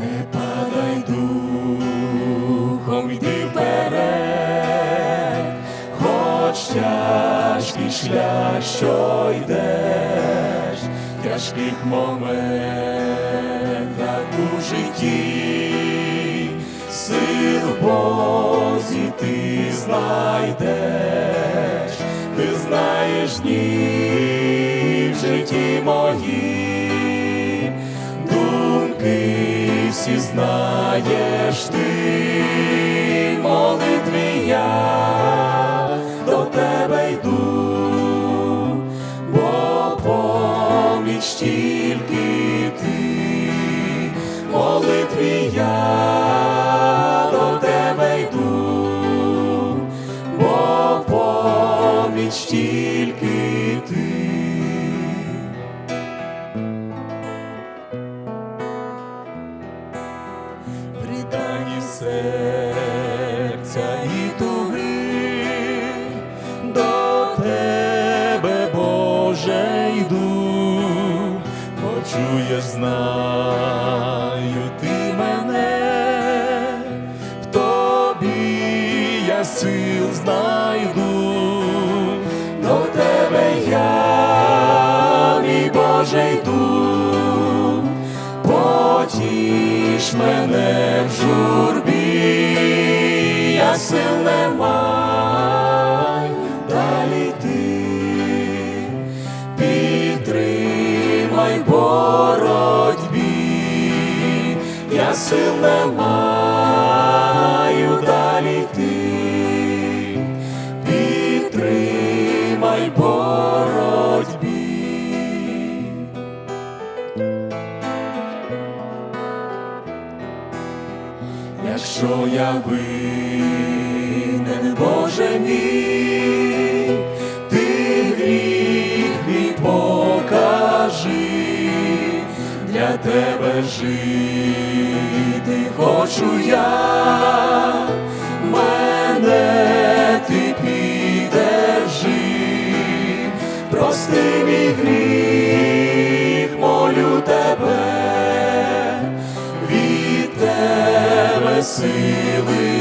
не падай духом, йди вперед, хоч тяжкий шлях, що йдеш, тяжких моментах у житті, сил Бозі ти знайдеш, ти знаєш дні в житті моїй. Всі знаєш ти, молитві я до тебе йду, бо поміч тільки ти, молитві я до тебе йду, бо тільки серця і туги до тебе, Боже, йду, почуєш, знаю ти мене, в тобі я сил знайду, до тебе я, мій Боже, йду. Потіш мене в журбі, я сил не далі ти, підтримай боротьбі, я сил маю далі ти, підтримай боротьбі. Якщо я винен, Боже мій, ти гріх мій покажи, для тебе жити хочу я, мене ти підержи, прости мій гріх, сили